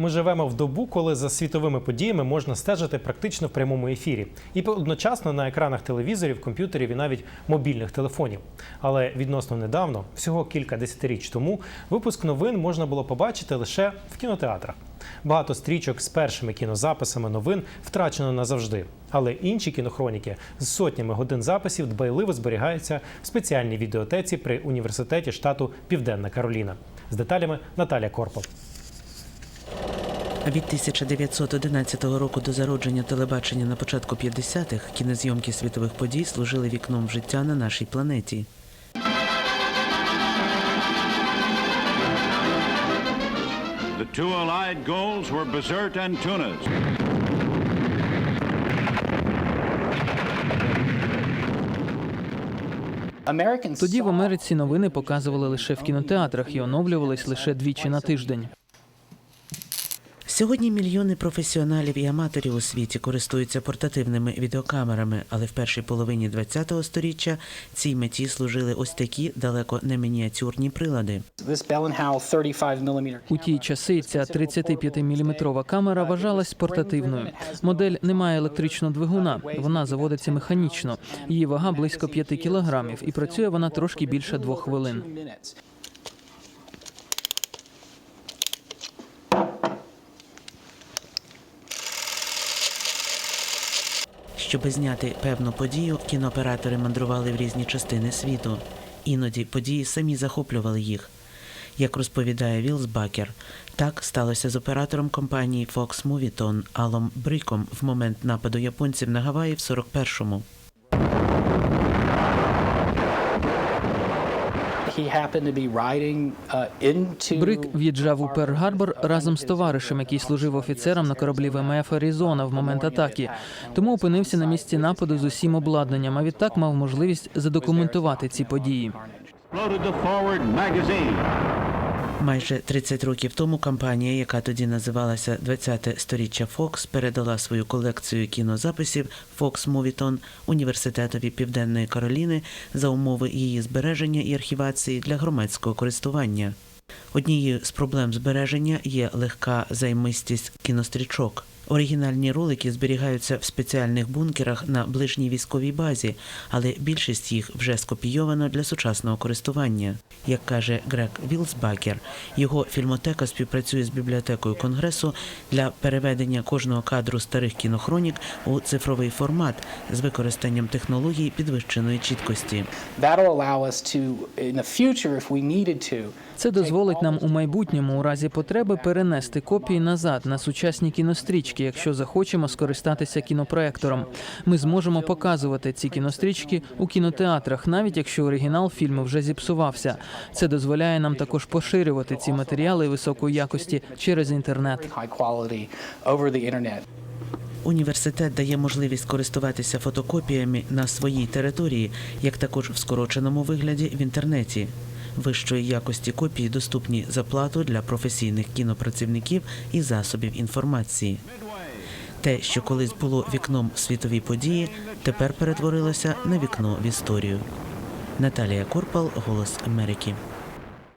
Ми живемо в добу, коли за світовими подіями можна стежити практично в прямому ефірі, і одночасно на екранах телевізорів, комп'ютерів і навіть мобільних телефонів. Але відносно недавно, всього кілька десятиріч тому, випуск новин можна було побачити лише в кінотеатрах. Багато стрічок з першими кінозаписами новин втрачено назавжди. Але інші кінохроніки з сотнями годин записів дбайливо зберігаються в спеціальній відеотеці при університеті штату Південна Кароліна. З деталями Наталя Корпов. Від 1911 року до зародження телебачення на початку 50-х кінозйомки світових подій служили вікном в життя на нашій планеті. The two allied goals were Bizerte and Tunis. Тоді в Америці новини показували лише в кінотеатрах і оновлювались лише двічі на тиждень. Сьогодні мільйони професіоналів і аматорів у світі користуються портативними відеокамерами, але в першій половині ХХ століття цій меті служили ось такі далеко не мініатюрні прилади. This Bellenhau 35 У ті часи ця 35-мм камера вважалась портативною. Модель не має електричного двигуна, вона заводиться механічно. Її вага близько 5 кілограмів, і працює вона трошки більше двох хвилин. Щоби зняти певну подію, кінооператори мандрували в різні частини світу. Іноді події самі захоплювали їх. Як розповідає Вілс Бакер, так сталося з оператором компанії Fox Movietone Алом Бриком в момент нападу японців на Гаваї в 41-му. Брик в'їжджав у Перл-Гарбор разом з товаришем, який служив офіцером на кораблі ВМФ Аризона в момент атаки. Тому опинився на місці нападу з усім обладнанням. А відтак мав можливість задокументувати ці події. Майже 30 років тому компанія, яка тоді називалася 20-те сторіччя Фокс, передала свою колекцію кінозаписів Fox Мовітон університетові Південної Кароліни за умови її збереження і архівації для громадського користування. Однією з проблем збереження є легка займистість кінострічок. Оригінальні ролики зберігаються в спеціальних бункерах на ближній військовій базі, але більшість їх вже скопійовано для сучасного користування. Як каже Грег Вілсбакер, його фільмотека співпрацює з бібліотекою конгресу для переведення кожного кадру старих кінохронік у цифровий формат з використанням технологій підвищеної чіткості. Це дозволить нам у майбутньому у разі потреби перенести копії назад на сучасні кінострічки, якщо захочемо скористатися кінопроектором. Ми зможемо показувати ці кінострічки у кінотеатрах, навіть якщо оригінал фільму вже зіпсувався. Це дозволяє нам також поширювати ці матеріали високої якості через інтернет. Університет дає можливість користуватися фотокопіями на своїй території, як також в скороченому вигляді в інтернеті. Вищої якості копії доступні за плату для професійних кінопрацівників і засобів інформації. Те, що колись було вікном світові події, тепер перетворилося на вікно в історію. Наталія Корпал, Голос Америки.